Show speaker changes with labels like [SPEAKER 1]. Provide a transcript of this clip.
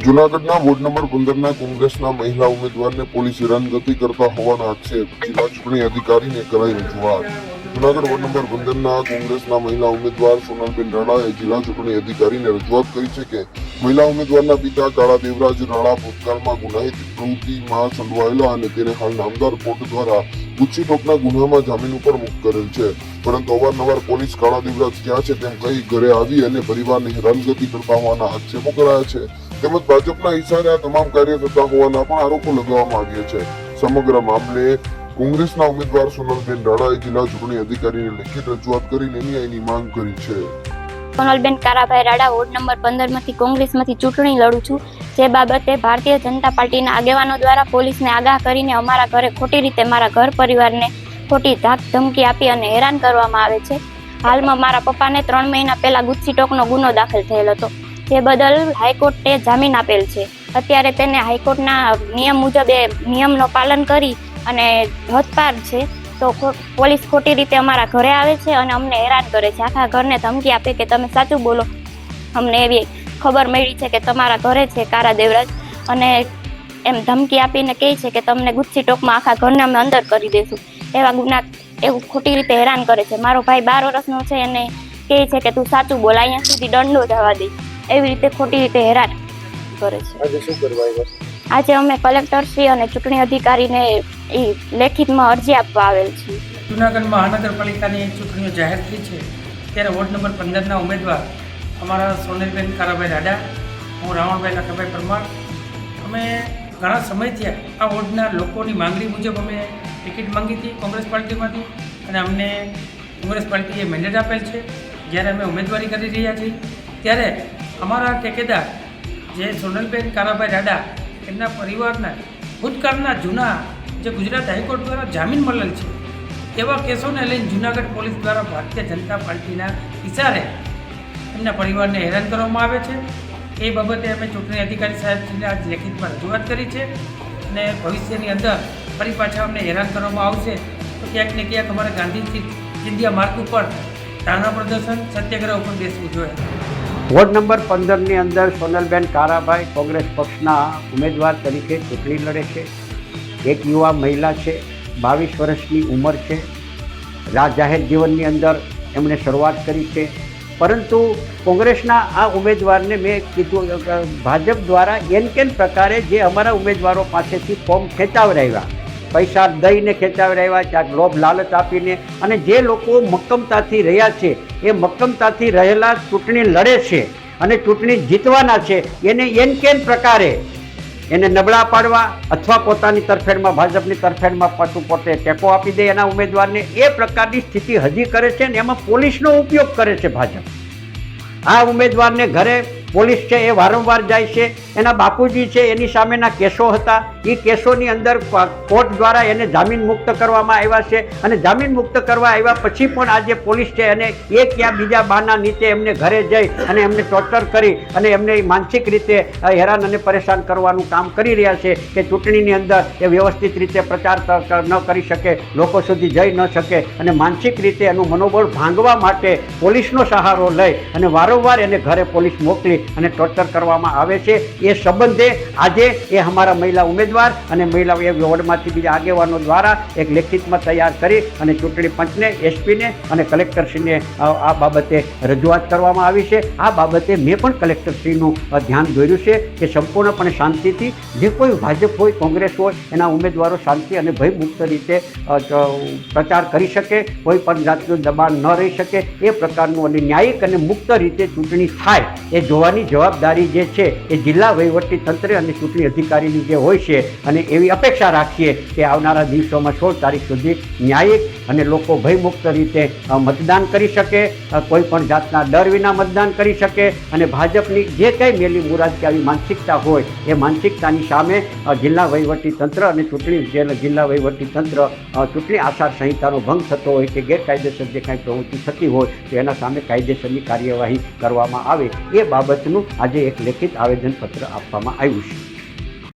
[SPEAKER 1] જુનાગઢના ward number પંદરના કોંગ્રેસના મહિલા ઉમેદવારને પોલીસ હેરાનગતિ કરતા હોવાના આક્ષેપ જિલ્લા ચૂંટણી અધિકારીને કરાઈ રજૂઆત. જુનાગઢ વોર્ડ નંબર પંદરના કોંગ્રેસના મહિલા ઉમેદવાર સોનલબેન રાણાએ જિલ્લા ચૂંટણી અધિકારીને રજૂઆત કરી છે કે મહિલા ઉમેદવારના પિતા કાળા દેવરાજ રાણા ભૂતકાળમાં ગુનાહિત પ્રવૃત્તિમાં સંડવાયેલા અને તેને હાલ નામદાર કોર્ટ દ્વારા ગુચ્છી ટોકના ગુનામાં જામીન ઉપર મુક્ત કરેલ છે. પરંતુ અવારનવાર પોલીસ કાળા દેવરાજ ક્યાં છે તેમ કહી ઘરે આવી અને પરિવારને હેરાનગતિ કરતા હોવાના આક્ષેપો કરાયા છે. તેમજ ભાજપના ઇશારે આ તમામ કાર્ય થતા હોવાના પણ આરોપો લગાવવામાં આવ્યા છે. સમગ્ર મામલે કોંગ્રેસના ઉમેદવાર સોનલબેન રાણાએ જિલ્લા ચૂંટણી અધિકારીને લેખિત રજૂઆત કરીને ન્યાયની માંગ કરી છે.
[SPEAKER 2] સોનલબેન કારાભાઈ રાડા, વોર્ડ નંબર પંદરમાંથી કોંગ્રેસમાંથી ચૂંટણી લડું છું. જે બાબતે ભારતીય જનતા પાર્ટીના આગેવાનો દ્વારા પોલીસને આગાહ કરીને અમારા ઘરે ખોટી રીતે મારા ઘર પરિવારને ખોટી ધાક ધમકી આપી અને હેરાન કરવામાં આવે છે. હાલમાં મારા પપ્પાને ત્રણ મહિના પહેલા ગુસ્સી ટોકનો ગુનો દાખલ થયેલ હતો. જે બદલ હાઈકોર્ટે જામીન આપેલ છે. અત્યારે તેને હાઈકોર્ટના નિયમ મુજબ એ નિયમનો પાલન કરી અને ધોધપાર છે, તો પોલીસ ખોટી રીતે અમારા ઘરે આવે છે અને અમને હેરાન કરે છે. આખા ઘરને ધમકી આપે કે તમે સાચું બોલો. અમને એવી ખબર મળી છે કે તમારા ઘરે છે કારા દેવરાજ અને એમ ધમકી આપીને કહે છે કે તમને ગુસ્સી ટોકમાં આખા ઘરને અમે અંદર કરી દઈશું એવા ગુના એવું ખોટી રીતે હેરાન કરે છે. મારો ભાઈ બાર વર્ષનો છે અને કહે છે કે તું સાચું બોલ, અહીંયા સુધી દંડો જવા દે. એવી રીતે ખોટી રીતે હેરાન કરે છે.
[SPEAKER 3] આજે
[SPEAKER 2] અમે કલેક્ટર કલેક્ટરશ્રી અને ચૂંટણી અધિકારીને એ લેખિતમાં અરજી આપવા આવેલ છીએ.
[SPEAKER 4] જૂનાગઢમાં મહાનગરપાલિકાની ચૂંટણીઓ જાહેર થઈ છે. ત્યારે વોર્ડ નંબર પંદરના ઉમેદવાર અમારા સોનલબેન કારાભાઈ રાડા હું રાવણભાઈ લખાભાઈ પરમાર. અમે ઘણા સમયથી આ વોર્ડના લોકોની માંગણી મુજબ અમે ટિકિટ માંગી હતી કોંગ્રેસ પાર્ટીમાંથી અને અમને કોંગ્રેસ પાર્ટીએ મેન્ડેટ આપેલ છે. જ્યારે અમે ઉમેદવારી કરી રહ્યા છીએ. ત્યારે અમારા ઠેકેદાર જે સોનલબેન કારાભાઈ રાડા, એમના પરિવારના, ભૂતકાળના જૂના, જે ગુજરાત હાઈકોર્ટ દ્વારા જામીન મળેલ છે, એવા કેસોને લઈને જૂનાગઢ પોલીસ દ્વારા ભારતીય જનતા પાર્ટીના ઇશારે એમના પરિવારને હેરાન કરવામાં આવે છે. એ બાબતે અમે ચૂંટણી અધિકારી સાહેબશ્રીને આજ લેખિતમાં રજૂઆત કરી છે અને ભવિષ્યની અંદર ફરી પાછા અમને હેરાન કરવામાં આવશે. તો ક્યાંક ને ક્યાંક અમારે ગાંધીજી ઇન્ડિયા માર્ગ ઉપર ધારણા પ્રદર્શન, સત્યાગ્રહ ઉપર બેસવું જોઈએ
[SPEAKER 3] વોર્ડ નંબર પંદરની અંદર સોનલબેન કારાભાઈ કોંગ્રેસ પક્ષના ઉમેદવાર તરીકે ચૂંટણી લડે છે. એક યુવા મહિલા છે, બાવીસ વર્ષની ઉંમર છે. રાજ જાહેર જીવનની અંદર એમણે શરૂઆત કરી છે. પરંતુ કોંગ્રેસના આ ઉમેદવારને મેં કીધું ભાજપ દ્વારા એન કેન પ્રકારે જે અમારા ઉમેદવારો પાસેથી ફોર્મ ખેંચાવડાવ્યા પૈસા દઈને ખેંચાવી રહ્યા છે, આ લોભ લાલચ આપીને. અને જે લોકો મક્કમતાથી રહ્યા છે, એ મક્કમતાથી રહેલા ચૂંટણી લડે છે અને ચૂંટણી જીતવાના છે, એને એન કેન પ્રકારે એને નબળા પાડવા અથવા પોતાની તરફેણમાં, ભાજપની તરફેણમાં પાછું પોતે ટેકો આપી દે એના ઉમેદવારને. એ પ્રકારની સ્થિતિ હજી કરે છે ને એમાં પોલીસનો ઉપયોગ કરે છે ભાજપ. આ ઉમેદવારને ઘરે પોલીસ છે એ વારંવાર જાય છે. એના બાપુજી છે એની સામેના કેસો હતા. એ કેસોની અંદર કોર્ટ દ્વારા એને જામીન મુક્ત કરવામાં આવ્યા છે. અને જામીન મુક્ત કરવા આવ્યા પછી પણ આજે પોલીસ છે અને એક યા બીજા બાના નીચે એમને ઘરે જઈ અને એમને ટોર્ચર કરી અને એમને માનસિક રીતે હેરાન અને પરેશાન કરવાનું કામ કરી રહ્યા છે કે ચૂંટણીની અંદર એ વ્યવસ્થિત રીતે પ્રચાર ન કરી શકે, લોકો સુધી જઈ ન શકે અને માનસિક રીતે એનું મનોબળ ભાંગવા માટે પોલીસનો સહારો લઈ અને વારંવાર એને ઘરે પોલીસ મોકલી અને ટોર્ચર કરવામાં આવે છે. એ સંબંધે આજે એ અમારા મહિલા ઉમેદવાર અને મહિલા એ વોર્ડમાંથી બીજા આગેવાનો દ્વારા એક લેખિતમાં તૈયાર કરી અને ચૂંટણી પંચને, એસપીને અને કલેક્ટરશ્રીને આ બાબતે રજૂઆત કરવામાં આવી છે. આ બાબતે મેં પણ કલેક્ટરશ્રીનું ધ્યાન દોર્યું છે કે સંપૂર્ણપણે શાંતિથી જે કોઈ ભાજપ હોય, કોંગ્રેસ હોય, એના ઉમેદવારો શાંતિ અને ભયમુક્ત રીતે પ્રચાર કરી શકે, કોઈ પણ જાતનું દબાણ ન રહી શકે. એ પ્રકારનું અને ન્યાયિક અને મુક્ત રીતે ચૂંટણી થાય એ જોવાની જવાબદારી જે છે એ જિલ્લા વહીવટી તંત્ર અને ચૂંટણી અધિકારીની જે હોય છે અને એવી અપેક્ષા રાખીએ કે આવનારા દિવસોમાં સોળ તારીખ સુધી ન્યાયિક અને લોકો ભયમુક્ત રીતે મતદાન કરી શકે કોઈ પણ જાતના ડર વિના મતદાન કરી શકે અને ભાજપની જે કંઈ મેલી મુરાદ કે આવી માનસિકતા હોય એ માનસિકતાની સામે જિલ્લા વહીવટી તંત્ર અને ચૂંટણી જિલ્લા વહીવટી તંત્ર ચૂંટણી આચાર સંહિતાનો ભંગ થતો હોય કે ગેરકાયદેસર જે કાંઈ પ્રવૃત્તિ થતી હોય તો એના સામે કાયદેસરની કાર્યવાહી કરવામાં આવે. એ બાબતનું આજે એક લેખિત આવેદનપત્ર આપવામાં આવ્યું છે.